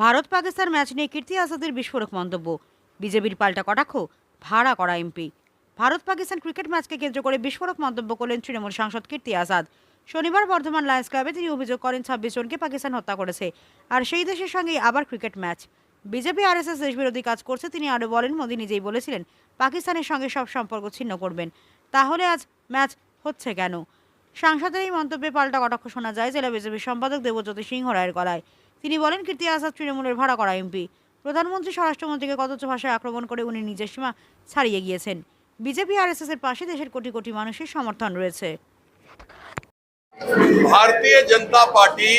Bharat Pakistan match নিয়ে কীর্তি আজাদের বিস্ফোরক মন্তব্য। বিজেপির পাল্টা কটাক্ষ, ভাড়া করা এমপি। ভারত পাকিস্তান ক্রিকেট ম্যাচকে কেন্দ্র করে বিস্ফোরক মন্তব্য করলেন তৃণমূল সাংসদ কীর্তি আজাদ শনিবার বর্ধমান লায়ন্স ক্লাবে তিনি অভিযোগ করেন, ছাব্বিশ জনকে পাকিস্তান হত্যা করেছে আর সেই দেশের সঙ্গেই আবার ক্রিকেট ম্যাচ। বিজেপি আরএসএস দেশবিরোধী কাজ করছে, তিনি আরও বলেন, মোদী নিজেই বলেছিলেন, পাকিস্তানের সঙ্গে সব সম্পর্ক ছিন্ন করবেন। তাহলে আজ ম্যাচ হচ্ছে কেন? সাংসদের এই মন্তব্যে পাল্টা কটাক্ষ শোনা যায়, জেলা বিজেপির সম্পাদক দেবজ্যোতি সিংহ রায়ের গলায়। তিনি বলেন কীর্তি আজাদ তৃণমূলের ভাড়া করা এমপি প্রধানমন্ত্রী স্বরাষ্ট্রমন্ত্রীকে কদর্য ভাষায় আক্রমণ করে উনি নিজের সীমা ছাড়িয়ে গিয়েছেন বিজেপি আরএসএস এর পাশে দেশের কোটি কোটি মানুষের সমর্থন রয়েছে भारतीय जनता पार्टी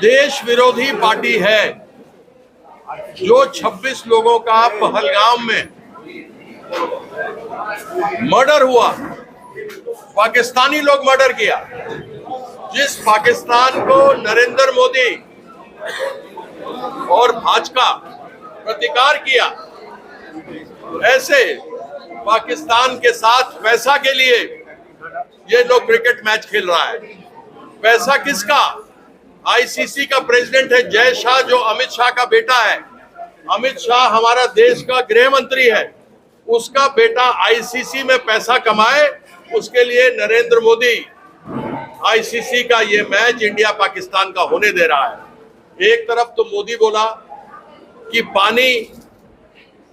देश विरोधी पार्टी है जो 26 लोगों का पहलगाम में मर्डर हुआ पाकिस्तानी लोग मर्डर किया जिस पाकिस्तान को नरेंद्र मोदी और भाजपा प्रतिकार किया, ऐसे पाकिस्तान के साथ पैसा के लिए ये लोग क्रिकेट मैच खेल रहा है। पैसा किसका? आईसीसी का प्रेसिडेंट है जय शाह, जो अमित शाह का बेटा है। अमित शाह हमारा देश का गृह मंत्री है। उसका बेटा आईसीसी में पैसा कमाए, उसके लिए नरेंद्र मोदी आईसीसी का ये मैच इंडिया पाकिस्तान का होने दे रहा है। एक तरफ़ तो मोदी बोला कि पानी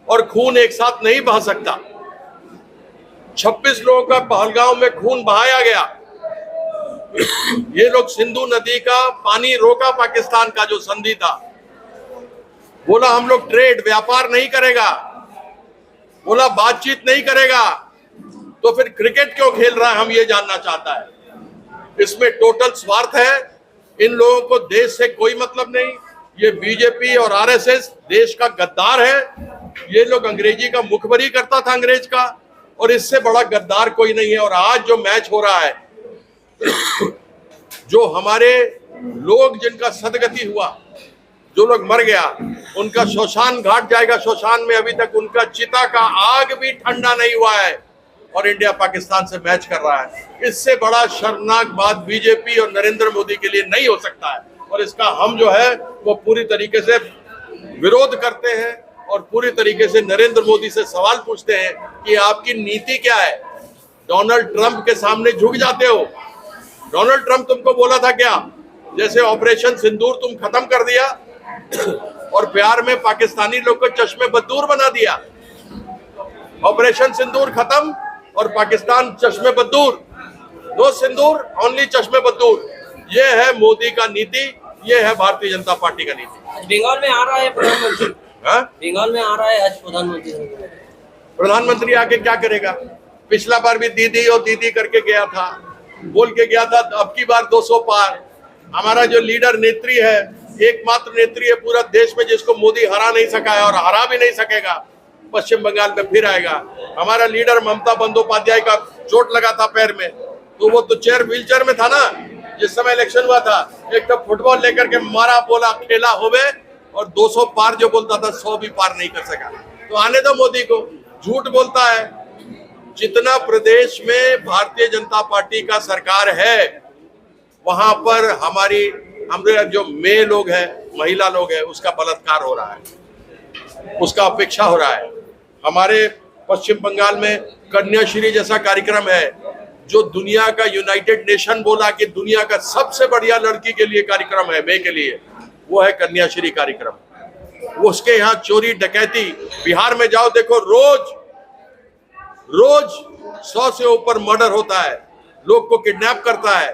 और खून एक साथ नहीं बह सकता। 26 लोगों का पहलगांव में खून बहाया गया। ये लोग सिंधु नदी का पानी रोका पाकिस्तान का जो संधि था। बोला, हम लोग ट्रेड, व्यापार नहीं करेगा। बोला, बातचीत नहीं करेगा। तो फिर क्रिकेट क्यों खेल रहा है, हम ये जानना चाहता है। इसमें टोटल स्वार्थ है। इन लोगों को देश से कोई मतलब नहीं। ये बीजेपी और आरएसएस देश का गद्दार है। ये लोग अंग्रेज़ी का मुखबरी करता था अंग्रेज़ का और इससे बड़ा गद्दार कोई नहीं है। और आज जो मैच हो रहा है, जो हमारे लोग जिनका सदगति हुआ, जो लोग मर गया, उनका शोशान घाट जाएगा। शोशान में अभी तक उनका चिता का आग भी ठंडा नहीं हुआ है। और इंडिया पाकिस्तान से मैच कर रहा है। इससे बड़ा शर्मनाक बात बीजेपी और नरेंद्र मोदी के लिए नहीं हो सकता है। और इसका हम जो है, वो पूरी तरीके से विरोध करते हैं और पूरी तरीके से नरेंद्र मोदी से सवाल पूछते हैं कि आपकी नीति क्या है? डोनाल्ड ट्रंप के सामने झुक जाते हो। डोनाल्ड ट्रंप तुमको बोला था क्या? जैसे ऑपरेशन सिंदूर तुम खत्म कर दिया और प्यार में पाकिस्तानी लोग को चश्मे बदूर बना दिया। ऑपरेशन सिंदूर खत्म और पाकिस्तान चश्मे बदूर नो सिंदूर ओनली चश्मे बदूर ये है मोदी का नीति ये है भारतीय जनता पार्टी का नीति। बंगाल में आ रहा है प्रधानमंत्री। हाँ? बंगाल में आ रहा है आज प्रधानमंत्री। प्रधानमंत्री आके क्या करेगा? पिछला बार भी दीदी और दीदी करके गया था। बोल के गया था अब की बार 200 पार। हमारा जो लीडर नेत्री है एकमात्र नेत्री है पूरा देश में जिसको मोदी हरा नहीं सका है और हरा भी नहीं सकेगा। पश्चिम बंगाल में फिर आएगा। हमारा लीडर ममता बंदोपाध्याय का चोट लगा था पैर में। तो वो तो चेयर व्हील चेयर में था ना, जिस समय इलेक्शन हुआ था, एक तो फुटबॉल लेकर के मारा बोला, खेला होवे, और 200 पार जो बोलता था 100 भी पार नहीं कर सका। तो आने दो मोदी को, झूठ बोलता है। जितना प्रदेश में भारतीय जनता पार्टी का सरकार है, वहाँ पर हमारी, हमारे जो मेय लोग हैं, महिला लोग हैं, उसका बलात्कार हो रहा है। उसका अपेक्षा हो रहा है। हमारे पश्चिम बंगाल में कन्याश्री जैसा कार्यक्रम है, जो दुनिया का यूनाइटेड नेशन बोला कि दुनिया का सबसे बढ़िया लड़की के लिए कार्यक्रम है, मे के लिए, वो है कन्याश्री कार्यक्रम। उसके यहाँ चोरी डकैती, बिहार में जाओ देखो, रोज रोज सौ से ऊपर मर्डर होता है, लोग को किडनैप करता है।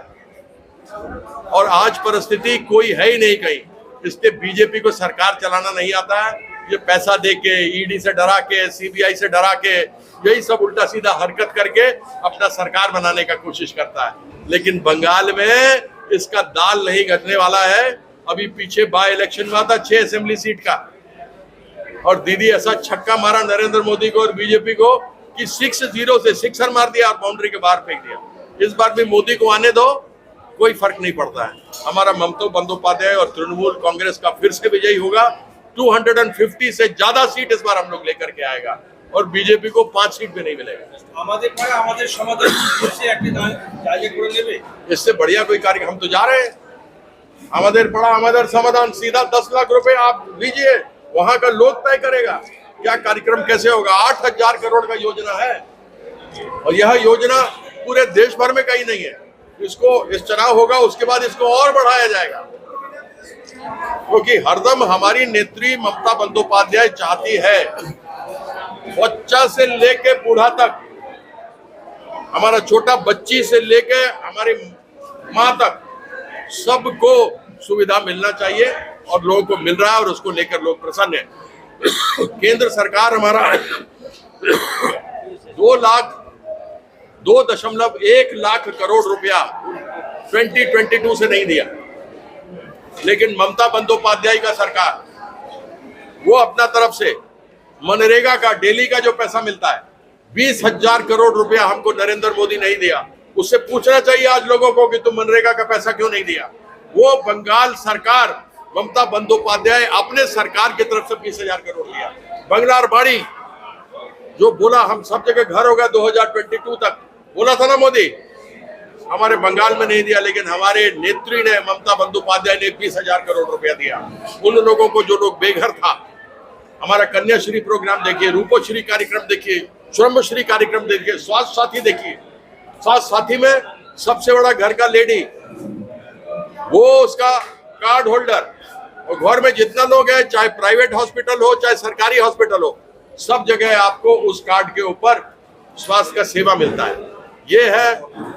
और आज परिस्थिति कोई है ही नहीं कहीं, इसलिए बीजेपी को सरकार चलाना नहीं आता है। ये पैसा दे के ईडी से डरा के सीबीआई से डरा के यही सब उल्टा सीधा हरकत करके अपना सरकार बनाने का कोशिश करता है। लेकिन बंगाल में इसका दाल नहीं घटने वाला है। अभी पीछे बाय इलेक्शन हुआ था, छह असेंबली सीट का। और दीदी, ऐसा छक्का मारा नरेंद्र मोदी को और बीजेपी को कि सिक्स ज़ीरो से सिक्सर मार दिया और बाउंड्री के बाहर फेंक दिया। इस बार भी मोदी को आने दो, कोई फ़र्क नहीं पड़ता है। हमारा ममता बंदोपाध्याय और तृणमूल कांग्रेस का फिर से विजयी होगा। 250 से ज़्यादा सीट इस बार हम लोग लेकर के आएगा। और बीजेपी को पाँच सीट भी नहीं मिलेगा। इससे बढ़िया कोई कार्य हम तो जा रहे हैं। हमारे पड़ा हमारे समाधान सीधा दस लाख रुपए आप लीजिए वहाँ का लोग तय करेगा। क्या कार्यक्रम कैसे होगा? आठ हज़ार करोड़ का योजना है। और यह योजना पूरे देश भर में कहीं नहीं है। इसको इस चुनाव होगा उसके बाद इसको और बढ़ाया जाएगा। क्योंकि हरदम हमारी नेत्री ममता बंदोपाध्याय चाहती है, बच्चा से लेके बूढ़ा तक, हमारा छोटा बच्ची से लेके हमारी माँ तक सबको सुविधा मिलना चाहिए और लोगों को मिल रहा है और उसको लेकर लोग प्रसन्न है। केंद्र सरकार हमारा दो लाख, दो दशमलव एक लाख करोड़ रुपया 2022 से नहीं दिया। लेकिन ममता बंदोपाध्याय का सरकार, वो अपना तरफ़ से मनरेगा का, डेली का जो पैसा मिलता है, बीस हज़ार करोड़ रुपया हमको नरेंद्र मोदी नहीं दिया। उससे पूछना चाहिए आज लोगों को कि तुम मनरेगा का पैसा क्यों नहीं दिया? वो बंगाल सरकार, ममता बंदोपाध्याय अपने सरकार की तरफ़ से बीस हज़ार करोड़ दिया बंगलार बाड़ी, जो बोला, हम सब जगह घर हो होगा 2022 तक। बोला था ना मोदी हमारे बंगाल में नहीं दिया, लेकिन हमारे नेत्री ने ममता बंदोपाध्याय ने बीस हज़ार करोड़ रुपया दिया। उन लोगों को जो लोग बेघर था, हमारा कन्याश्री प्रोग्राम देखिए, रूपोश्री कार्यक्रम देखिए श्रमश्री कार्यक्रम देखिए, स्वास्थ्य साथी देखिए। स्वास्थ्य साथी में सबसे बड़ा घर का लेडी वो उसका कार्ड होल्डर और घर में जितना लोग है, चाहे प्राइवेट हॉस्पिटल हो, चाहे सरकारी हॉस्पिटल हो, सब जगह आपको उस कार्ड के ऊपर स्वास्थ्य का सेवा मिलता है। ये है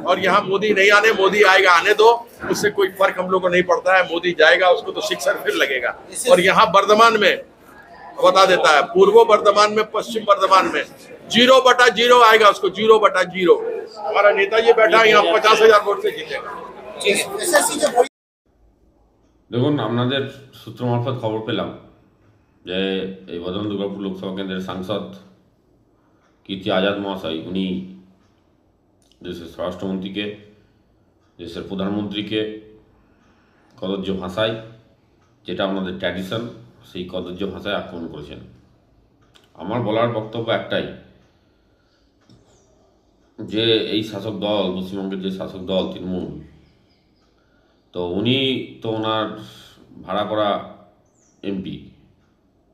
और यहाँ मोदी नहीं आने मोदी आएगा आने दो उससे कोई फर्क हम लोग को नहीं पड़ता है मोदी जाएगा उसको तो शिक्षण फिर लगेगा और यहाँ वर्धमान में बता देता है पूर्व वर्धमान में पश्चिम वर्धमान में जीरो बटा जीरो आएगा उसको जीरो बटा जीरो हमारा नेताजी बैठा है यहाँ पचास हजार वोट से जीतेगा দেখুন আপনাদের সূত্র মারফত খবর পেলাম যে এই বদন দুর্গাপুর লোকসভা কেন্দ্রের সাংসদ কীর্তি আজাদ মহাশয় উনি দেশের স্বরাষ্ট্রমন্ত্রীকে দেশের প্রধানমন্ত্রীকে কদর্য ভাষায় যেটা আমাদের ট্র্যাডিশন সেই কদর্য ভাষায় আক্রমণ করেছেন আমার বলার বক্তব্য একটাই যে এই শাসক দল, পশ্চিমবঙ্গের যে শাসক দল তৃণমূল, তো উনি তো ওনার ভাড়া করা এমপি,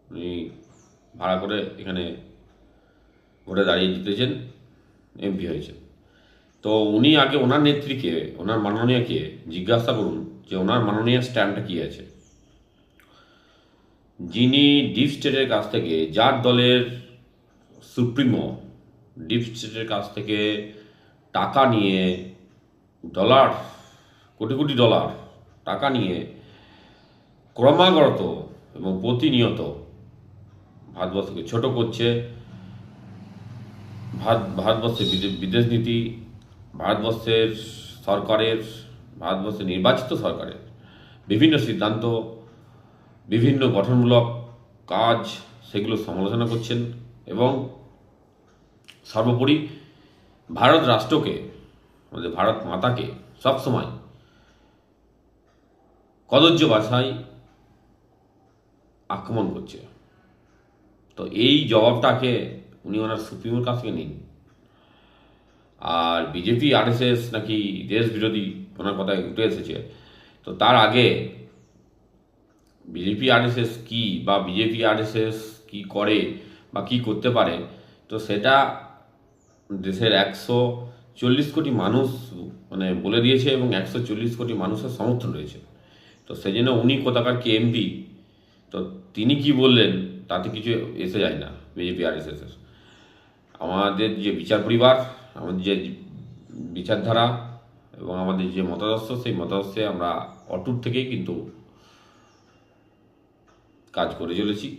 উনি ভাড়া করে এখানে ভোটে দাঁড়িয়ে জিতেছেন, এমপি হয়েছেন। তো উনি আগে ওনার নেত্রীকে, ওনার মাননীয়কে জিজ্ঞাসা করুন যে ওনার মাননীয় স্ট্যান্ডটা কী আছে। যিনি ডিপ স্টেটের কাছ থেকে, যার দলের সুপ্রিমো ডিপ স্টেটের কাছ থেকে টাকা নিয়ে ডলার, কোটি কোটি ডলার টাকা নিয়ে ক্রমাগত এবং প্রতিনিয়ত ভারতবর্ষকে ছোট করছে। ভারত, ভারতবর্ষের বিদেশ নীতি ভারতবর্ষের সরকারের, ভারতবর্ষের নির্বাচিত সরকারের বিভিন্ন সিদ্ধান্ত, বিভিন্ন গঠনমূলক কাজ, সেগুলো সমালোচনা করছেন এবং সর্বোপরি ভারত রাষ্ট্রকে, আমাদের ভারত মাতাকে সবসময় কদর্য ভাষায় আক্রমণ করছে। তো এই জবাবটাকে উনি ওনার সুপ্রিমোর কাছ থেকে নিন। আর বিজেপি আরএসএস নাকি দেশ বিরোধী ওনার কথায় উঠে এসেছে। তো তার আগে বিজেপি আরএসএস কি বা বিজেপি আরএসএস কি করে বা কি করতে পারে, তো সেটা দেশের একশো চল্লিশ কোটি মানুষ মানে বলে দিয়েছে এবং একশো চল্লিশ কোটি মানুষের সমর্থন রয়েছে। তো সেই জন্য উনি কোথাকার কি এমপি তো তিনি কি বললেন তাতে কিছু এসে যায় না বিজেপি আর এস আমাদের যে বিচার পরিবার আমাদের যে বিচারধারা এবং আমাদের যে মতাদর্শ, সেই মতাদর্শে আমরা অটুট থেকেই কিন্তু কাজ করে চলেছি।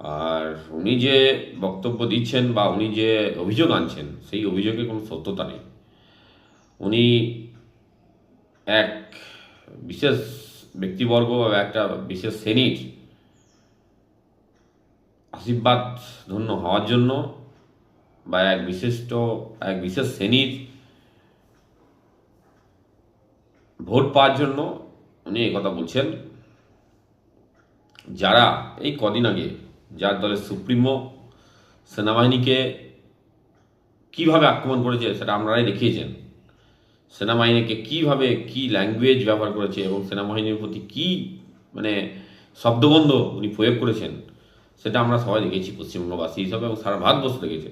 আর উনি যে বক্তব্য দিচ্ছেন বা উনি যে অভিযোগ আনছেন, সেই অভিযোগে কোনো সত্যতা নেই। উনি এক বিশেষ ব্যক্তিবর্গ বা একটা বিশেষ শ্রেণির আশীর্বাদ ধন্য হওয়ার জন্য বা এক বিশিষ্ট, এক বিশেষ শ্রেণির ভোট পাওয়ার জন্য উনি কথা বলছেন, যারা এই কদিন আগে যার দলের সুপ্রিমো সেনাবাহিনীকে কীভাবে আক্রমণ করেছে সেটা আপনারাই দেখিয়েছেন। সেনাবাহিনীকে কীভাবে, কী ল্যাঙ্গুয়েজ ব্যবহার করেছে এবং সেনাবাহিনীর প্রতি কী মানে শব্দবন্ধ উনি প্রয়োগ করেছেন, সেটা আমরা সবাই দেখেছি পশ্চিমবঙ্গবাসী হিসাবে এবং সারা ভারতবর্ষ দেখেছে।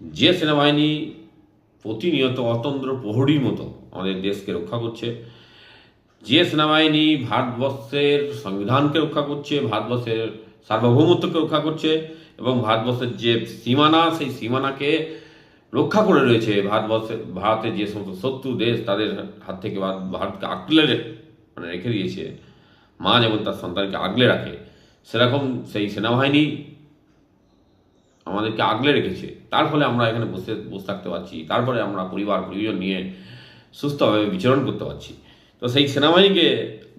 যে সেনাবাহিনী প্রতিনিয়ত অতন্ত্র প্রহরীর মতো আমাদের দেশকে রক্ষা করছে, যে সেনাবাহিনী ভারতবর্ষের সংবিধানকে রক্ষা করছে, ভারতবর্ষের সার্বভৌমত্বকে রক্ষা করছে এবং ভারতবর্ষের যে সীমানা, সেই সীমানাকে রক্ষা করে রয়েছে ভারতবর্ষের ভারতের যে সমস্ত শত্রু দেশ, তাদের হাত থেকে ভারতকে আগলে মানে রেখে দিয়েছে। মা যেমন তার সন্তানকে আগলে রাখে, সেরকম সেই সেনাবাহিনী আমাদেরকে আগলে রেখেছে। তার ফলে আমরা এখানে বসে বসে থাকতে পারছি। তারপরে আমরা পরিবার, পরিজন নিয়ে সুস্থভাবে বিচরণ করতে পারছি। তো সেই সেনাবাহিনীকে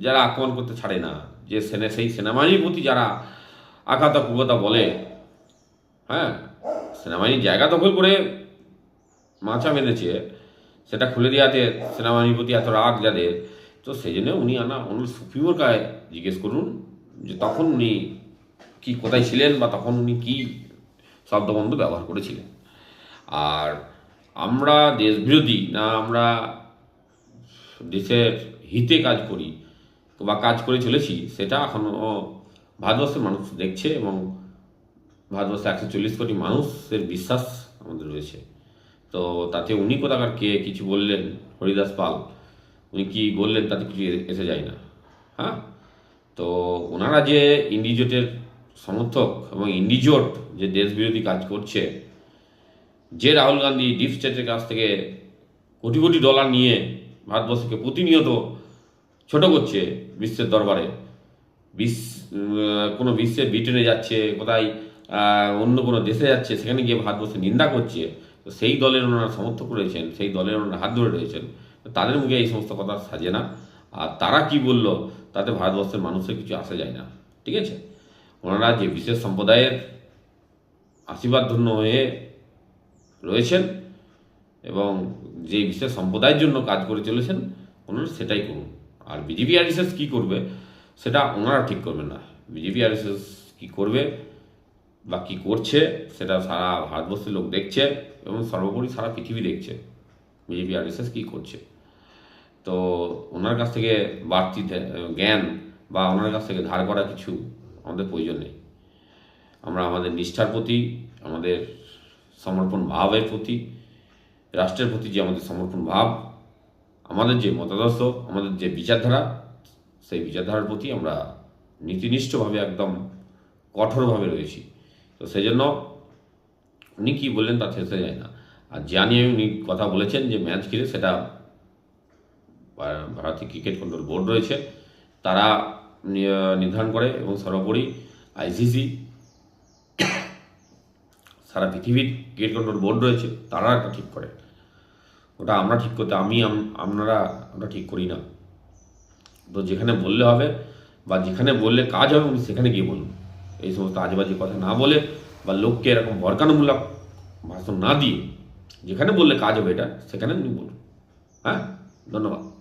যারা আক্রমণ করতে ছাড়ে না, যে সেনা, সেই সেনাবাহিনীর প্রতি যারা আঘাতা কুগতা বলে হ্যাঁ সেনাবাহিনীর জায়গা দখল করে মাছা বেঁধেছে সেটা খুলে দেওয়াতে সেনাবাহিনীর প্রতি এত রাগ যাদের, তো সেই জন্য উনি আনা ওনার সুপ্রিমোর কাছে জিজ্ঞেস করুন যে তখন উনি কি কোথায় ছিলেন বা তখন উনি কি শব্দবন্ধ ব্যবহার করেছিলেন। আর আমরা দেশবিরোধী না আমরা দেশের হিতে কাজ করি বা কাজ করে চলেছি, সেটা এখনও ভারতবর্ষের মানুষ দেখছে এবং ভারতবর্ষে একশো চল্লিশ কোটি মানুষের বিশ্বাস আমাদের রয়েছে। তো তাতে উনি কোথাকার কে কিছু বললেন? হরিদাস পাল। উনি কি বললেন তাতে কিছু এসে যায় না। হ্যাঁ? তো ওনারা যে ইন্ডিজোটের সমর্থক এবং ইন্ডিজোট যে দেশবিরোধী কাজ করছে, যে রাহুল গান্ধী ডিপ স্টেটের কাছ থেকে কোটি কোটি ডলার নিয়ে ভারতবর্ষকে প্রতিনিয়ত ছোট করছে বিশ্বের দরবারে। বিশ্ব কোনো বিশ্বে ব্রিটেনে যাচ্ছে, কোথায় অন্য কোনো দেশে যাচ্ছে, সেখানে গিয়ে ভারতবর্ষে নিন্দা করছে, তো সেই দলের ওনারা সমর্থক রয়েছেন, সেই দলের ওনারা হাত ধরে রয়েছেন তাদের মুখে এই সমস্ত কথা সাজে না। আর তারা কি বলল, তাতে ভারতবর্ষের মানুষের কিছু আসা যায় না, ঠিক আছে? ওনারা যে বিশেষ সম্প্রদায়ের আশীর্বাদ ধন্য হয়ে রয়েছেন এবং যে বিশেষ সম্প্রদায়ের জন্য কাজ করে চলেছেন, ওনারা সেটাই করুন। আর বিজেপি, আরএসএস কী করবে, সেটা ওনারা ঠিক করবেন না। বিজেপি, আরএসএস কী করবে বা কী করছে, সেটা সারা ভারতবর্ষের লোক দেখছে এবং সর্বোপরি সারা পৃথিবী দেখছে, বিজেপি, আরএসএস কী করছে। তো ওনার কাছ থেকে বাড়তি জ্ঞান বা ওনার কাছ থেকে ধার করা কিছু আমাদের প্রয়োজন নেই। আমরা আমাদের নিষ্ঠার প্রতি, আমাদের সমর্পণ ভাবের প্রতি, রাষ্ট্রের প্রতি যে আমাদের সমর্পণ ভাব, আমাদের যে মতাদর্শ, আমাদের যে বিচারধারা, সেই বিচারধারার প্রতি আমরা নীতিনিষ্ঠভাবে একদম কঠোরভাবে রয়েছি। তো সেই জন্য উনি কী বললেন তা থেসে যায় না। আর নিয়ে উনি কথা বলেছেন যে ম্যাচ ঘিরে সেটা ভারতীয় ক্রিকেট কন্ট্রোল বোর্ড রয়েছে। তারা নির্ধারণ করে এবং সর্বোপরি আইসিসি সারা পৃথিবীর ক্রিকেট কন্ট্রোল বোর্ড রয়েছে, তারা একটা ঠিক করে। ওটা আমরা ঠিক করতে, আমি আপনারা, আমরা ঠিক করি না। তো যেখানে বললে হবে, বা যেখানে বললে কাজ হবে, উনি সেখানে গিয়ে বলুন। এই সমস্ত আজেবাজে কথা না বলে, বা লোককে এরকম ভরকানোমূলক ভাষণ না দিয়ে, যেখানে বললে কাজ হবে এটা, সেখানে উনি বলুন। হ্যাঁ? ধন্যবাদ।